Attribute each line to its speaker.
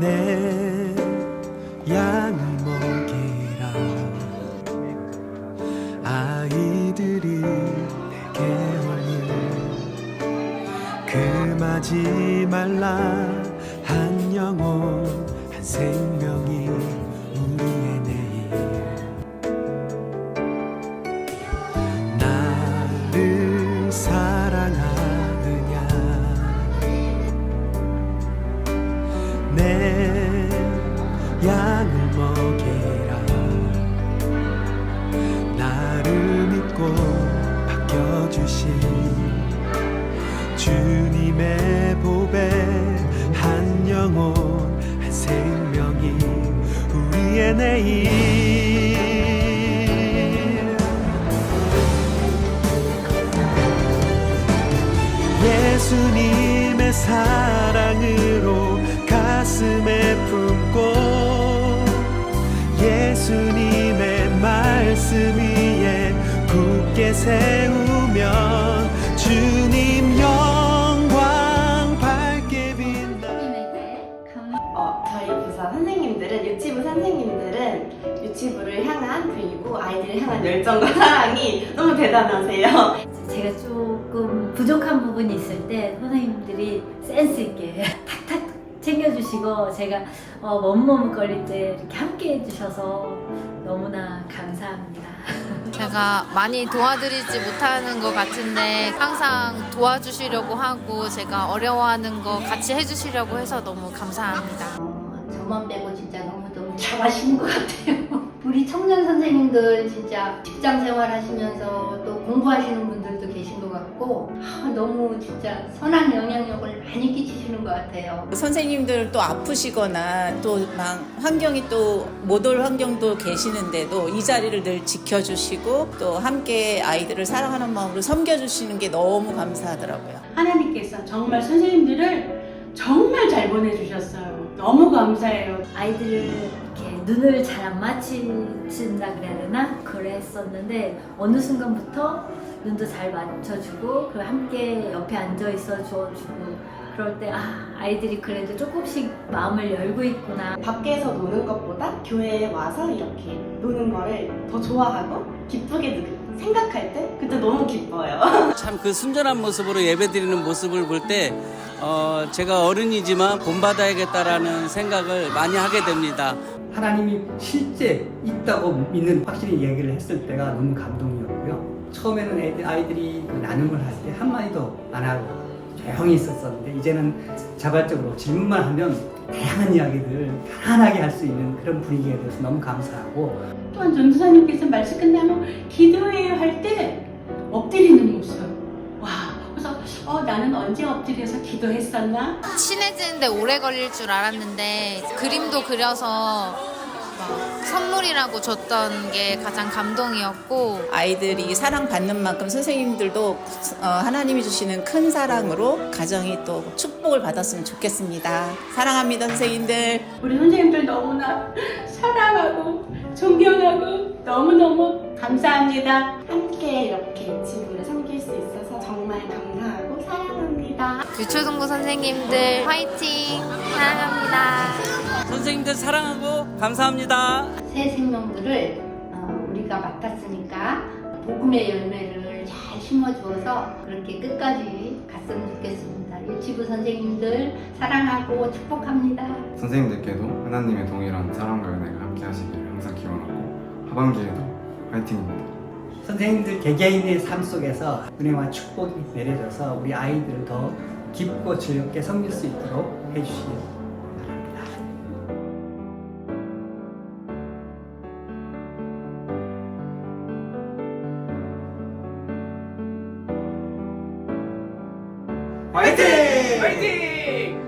Speaker 1: 내 양을 먹이라. 아이들이 내게 오니 금하지 말라 생명이 우리의 내일. 예수님의 사랑으로 가슴에 품고 예수님의 말씀 위에 굳게 세우면
Speaker 2: 그리고 아이들을 향한 열정과 사랑이 너무 대단하세요.
Speaker 3: 제가 조금 부족한 부분이 있을 때 선생님들이 센스 있게 탁탁 챙겨주시고 제가 어, 머뭇머뭇거릴 때 이렇게 함께 해주셔서 너무나 감사합니다.
Speaker 4: 제가 많이 도와드리지 못하는 것 같은데 항상 도와주시려고 하고 제가 어려워하는 거 같이 해주시려고 해서 너무 감사합니다.
Speaker 5: 어, 저만 빼고 진짜 너무너무 잘하시는 것 같아요. 우리 청년 선생님들 진짜 직장 생활 하시면서 또 공부하시는 분들도 계신 것 같고 아, 너무 진짜 선한 영향력을 많이 끼치시는 것 같아요.
Speaker 6: 선생님들 또 아프시거나 또 막 환경이 또 못 올 환경도 계시는데도 이 자리를 늘 지켜주시고 또 함께 아이들을 사랑하는 마음으로 섬겨주시는 게 너무 감사하더라고요.
Speaker 7: 하나님께서 정말 선생님들을 정말 잘 보내주셨어요. 너무 감사해요.
Speaker 3: 아이들을 눈을 잘 안 맞추신다 그래야 되나? 그랬었는데 어느 순간부터 눈도 잘 맞춰주고 그리고 함께 옆에 앉아 있어 주어주고 그럴 때 아, 아이들이 그래도 조금씩 마음을 열고 있구나
Speaker 2: 밖에서 노는 것보다 교회에 와서 이렇게 노는 거를 더 좋아하고 기쁘게 느- 생각할 때 그때 너무 기뻐요.
Speaker 8: 참 그 순전한 모습으로 예배드리는 모습을 볼때 어, 제가 어른이지만 본받아야겠다라는 생각을 많이 하게 됩니다.
Speaker 9: 하나님이 실제 있다고 믿는 확실히 이야기를 했을 때가 너무 감동이었고요. 처음에는 아이들이 그 나눔을 할 때 한마디도 안 하고 조용히 있었었는데 이제는 자발적으로 질문만 하면 다양한 이야기들을 편안하게 할 수 있는 그런 분위기가 돼서 너무 감사하고
Speaker 7: 또한 전도사님께서 말씀 끝나면 기도해요 할 때 나는 언제 엎드려서 기도했었나?
Speaker 4: 친해지는데 오래 걸릴 줄 알았는데 그림도 그려서 막 선물이라고 줬던 게 가장 감동이었고
Speaker 6: 아이들이 사랑받는 만큼 선생님들도 어, 하나님이 주시는 큰 사랑으로 가정이 또 축복을 받았으면 좋겠습니다. 사랑합니다, 선생님들.
Speaker 7: 우리 선생님들 너무나 사랑하고 존경하고 너무너무 감사합니다.
Speaker 2: 함께 이렇게 유치
Speaker 4: 유초등부 선생님들 화이팅! 사랑합니다.
Speaker 8: 선생님들 사랑하고 감사합니다.
Speaker 5: 새 생명들을 어, 우리가 맡았으니까 복음의 열매를 잘 심어주어서 그렇게 끝까지 갔으면 좋겠습니다. 유치부 선생님들 사랑하고 축복합니다.
Speaker 10: 선생님들께도 하나님의 동일한 사랑과 은혜가 함께 하시기를 항상 기원하고 하반기에도 화이팅입니다.
Speaker 9: 선생님들 개개인의 삶 속에서 은혜와 축복이 내려져서 우리 아이들을 더 깊고 즐겁게 섬길 수 있도록 해주시기 바랍니다. 화이팅! 화이팅!